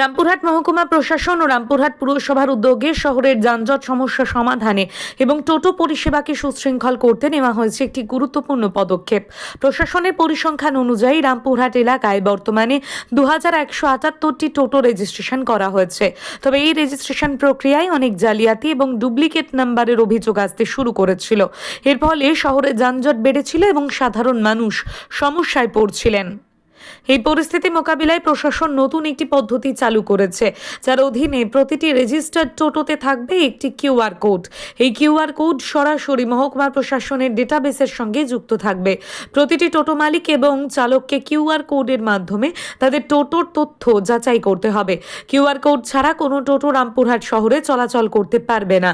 রামপুরহাট মহকুমা প্রশাসন ও রামপুরহাট পুরসভার উদ্যোগে শহরের যানজট সমস্যা সমাধানে এবং টোটো পরিষেবাকে সুশৃঙ্খল করতে নেওয়া হয়েছে একটি গুরুত্বপূর্ণ পদক্ষেপ। প্রশাসনের পরিসংখ্যান অনুযায়ী রামপুরহাট এলাকায় বর্তমানে দু হাজার টোটো রেজিস্ট্রেশন করা হয়েছে। তবে এই রেজিস্ট্রেশন প্রক্রিয়ায় অনেক জালিয়াতি এবং ডুপ্লিকেট নাম্বারের অভিযোগ আসতে শুরু করেছিল। এর ফলে শহরে যানজট বেড়েছিল এবং সাধারণ মানুষ সমস্যায় পড়ছিলেন। এই পরিস্থিতি মোকাবিলায় প্রশাসন নতুন একটি পদ্ধতি চালু করেছে, যার অধীনে প্রতিটি রেজিস্টার্ড টোটোতে থাকবে একটি কিউআর কোড। এই কিউআর কোড সরাসরি মহকুমা প্রশাসনের ডেটাবেসের সঙ্গে যুক্ত থাকবে। প্রতিটি টোটো মালিক এবং চালককে কিউআর কোডের মাধ্যমে তাদের টোটোর তথ্য যাচাই করতে হবে। কিউআর কোড ছাড়া কোনো টোটো রামপুরহাট শহরে চলাচল করতে পারবে না।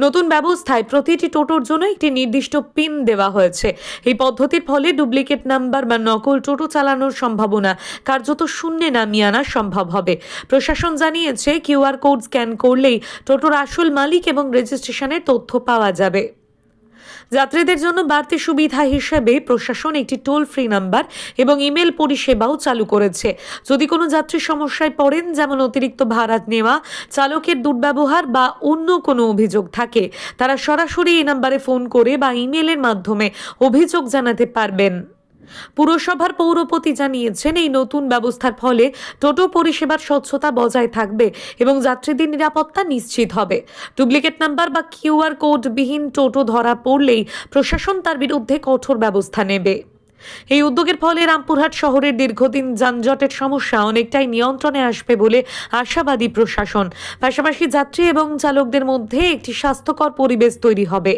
নতুন ব্যবস্থায় প্রতিটি টোটোর জন্য একটি নির্দিষ্ট পিন দেওয়া হয়েছে। এই পদ্ধতির ফলে ডুপ্লিকেট নাম্বার বা নকল টোটো চালানোর সম্ভাবনা কার্যত শূন্যে নামিয়ে আনা সম্ভব হবে। প্রশাসন জানিয়েছে কিউআর কোড স্ক্যান করলেই টোটোর আসল মালিক এবং রেজিস্ট্রেশনের তথ্য পাওয়া যাবে। যাত্রীদের জন্য বাড়তি সুবিধা হিসেবে প্রশাসন একটি টোল ফ্রি নাম্বার এবং ইমেল পরিষেবাও চালু করেছে। যদি কোনো যাত্রী সমস্যায় পড়েন, যেমন অতিরিক্ত ভাড়া নেওয়া, চালকের দুর্ব্যবহার বা অন্য কোনো অভিযোগ থাকে, তারা সরাসরি এই নাম্বারে ফোন করে বা ইমেলের মাধ্যমে অভিযোগ জানাতে পারবেন। পুরসভার পৌরপতি জানিয়েছেন, এই নতুন ব্যবস্থার ফলে টোটো পরিষেবার স্বচ্ছতা বজায় থাকবে এবং যাত্রীদের নিরাপত্তা নিশ্চিত হবে। ডুপ্লিকেট নাম্বার বা কিউআর কোডবিহীন টোটো ধরা পড়লেই প্রশাসন তার বিরুদ্ধে কঠোর ব্যবস্থা নেবে। এই উদ্যোগের ফলে রামপুরহাট শহরের দীর্ঘদিন যানজটের সমস্যা অনেকটাই নিয়ন্ত্রণে আসবে বলে আশাবাদী প্রশাসন। পাশাপাশি যাত্রী এবং চালকদের মধ্যে একটি স্বাস্থ্যকর পরিবেশ তৈরি হবে।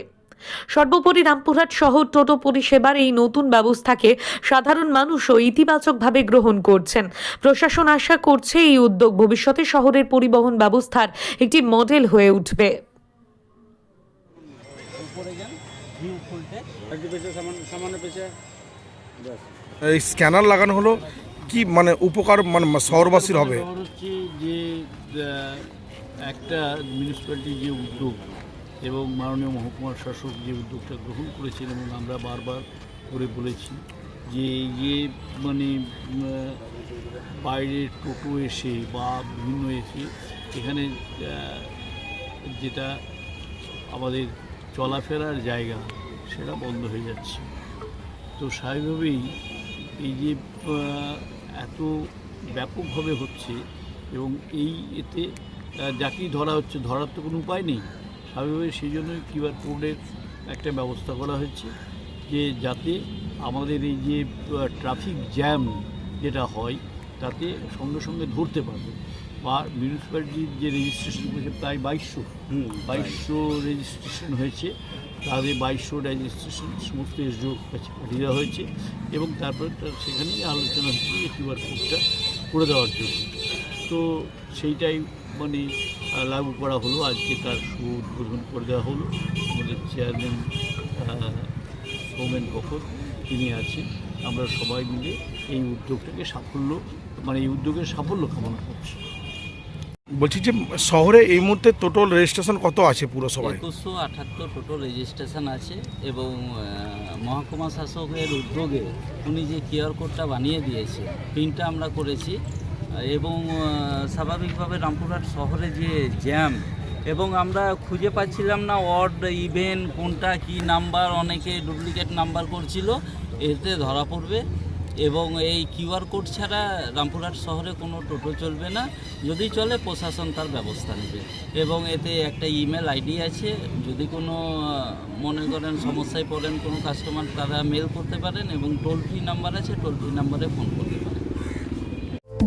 সর্বোপরি রামপুরহাট শহর টোটো পরিষেবার এই নতুন ব্যবস্থাকে সাধারণ মানুষও ইতিবাচকভাবে গ্রহণ করছেন। প্রশাসন আশা করছে এই উদ্যোগ ভবিষ্যতে শহরের পরিবহন ব্যবস্থার একটি মডেল হয়ে উঠবে। এই স্ক্যানার লাগানো হলো কি মানে উপকার মানে শহরবাসীর হবে? হচ্ছে যে একটা মিউনিসিপ্যালিটির যে উদ্যোগ এবং মাননীয় মহকুমার শাসক যে উদ্যোগটা গ্রহণ করেছেন এবং আমরা বারবার করে বলেছি যে এই যে মানে উম, আহ, বাইরে টোটো এসে বা বিভিন্ন এসে এখানে যেটা আমাদের চলাফেরার জায়গা সেটা বন্ধ হয়ে যাচ্ছে। তো স্বাভাবিকভাবেই এই যে এত ব্যাপকভাবে হচ্ছে এবং এই এতে যাকেই ধরা হচ্ছে ধরার তো কোনো উপায় নেই। স্বাভাবিকভাবে সেই জন্যই কিউআর কোডের একটা ব্যবস্থা করা হয়েছে যে যাতে আমাদের এই যে ট্রাফিক জ্যাম যেটা হয় তাতে সঙ্গে সঙ্গে ধরতে পারবে। বা মিউনিসিপ্যালিটির যে রেজিস্ট্রেশন করেছে প্রায় বাইশশো। বাইশশো রেজিস্ট্রেশন হয়েছে। তাদের বাইশশো রেজিস্ট্রেশন সমস্ত এসডিও কাছে পাঠিয়ে দেওয়া হয়েছে এবং তারপরে তার সেখানেই আলোচনা হচ্ছে যে কিউআর কোডটা করে দেওয়ার জন্য। তো সেইটাই মানে লাগু করা হলো। আজকে তার শুভ উদ্বোধন করে দেওয়া হলো। আমাদের চেয়ারম্যান সৌমেন ককর তিনি আছেন। আমরা সবাই মিলে এই উদ্যোগটাকে সাফল্য মানে এই উদ্যোগের সাফল্য কামনা করছি। বলছি যে শহরে এই মুহূর্তে টোটাল রেজিস্ট্রেশন কত আছে পুরসভায়? একুশশো আঠাত্তর টোটাল রেজিস্ট্রেশন আছে এবং মহকুমা শাসকের উদ্যোগে উনি যে কিউআর কোডটা বানিয়ে দিয়েছে প্রিন্টটা আমরা করেছি। এবং স্বাভাবিকভাবে রামপুরহাট শহরে যে জ্যাম এবং আমরা খুঁজে পাচ্ছিলাম না ওয়ার্ড ইভেন কোনটা, কি নাম্বার অনেকে ডুপ্লিকেট নাম্বার করছিল, এতে ধরা পড়বে। এবং এই কিউআর কোড ছাড়া রামপুরহাট শহরে কোনো টোটো চলবে না, যদি চলে প্রশাসন তার ব্যবস্থা নেবে। এবং এতে একটা ইমেল আইডি আছে, যদি কোনো মনে করেন সমস্যায় পড়েন কোনো কাস্টমার তারা মেল করতে পারেন এবং টোল ফ্রি নাম্বার আছে টোল ফ্রি নাম্বারে ফোন করতে